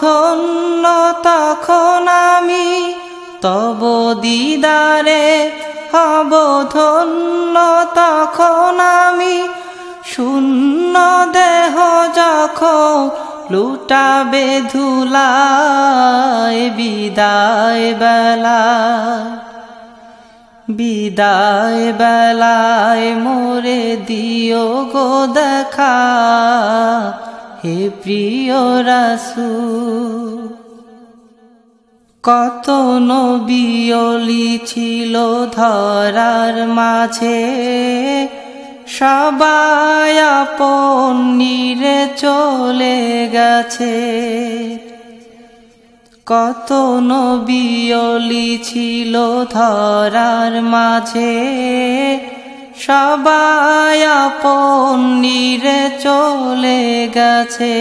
ধন্য তখন আমি তব দিদারে হব ধন্য তখন আমি শূন্য দেহ যখন লুটাবে ধুলায় বিদায় বেলা বিদায় বেলায় মোরে দিও গো দেখা। হে প্রিয় রাসু কত নবিয়লি ছিল ধরার মাঝে। সবাই আপন চলে গেছে। কত নবিয়লি ছিল ধরার মাঝে। সবাই আপন নিরে চলে গেছে।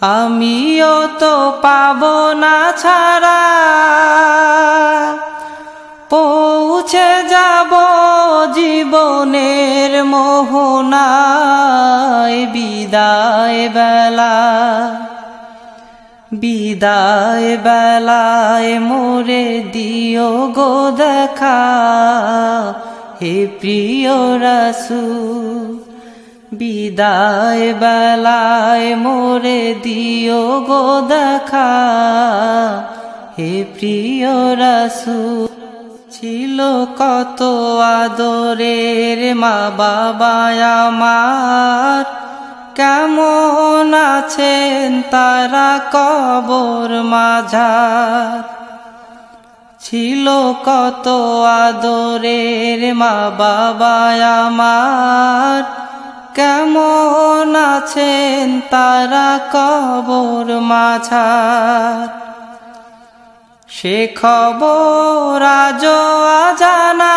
আমিও তো পাব না ছাড়া। পৌঁছে যাব জীবনের মোহনায় বিদায় বেলা। বিদায় বেলায় মোরে দিও গো দেখা। হে প্রিয় রাসু বিদায় বেলায় মোরে দিও গো দেখা। হে প্রিয় রাসু ছিল কত আদরের মা বাবা আমার। কেমন আছেন তারা কবর মাঝার? ছিল কত আদরের মা বাবা আমার। কেমন আছেন তারা কবর মাঝার? সে খবর আজ জানা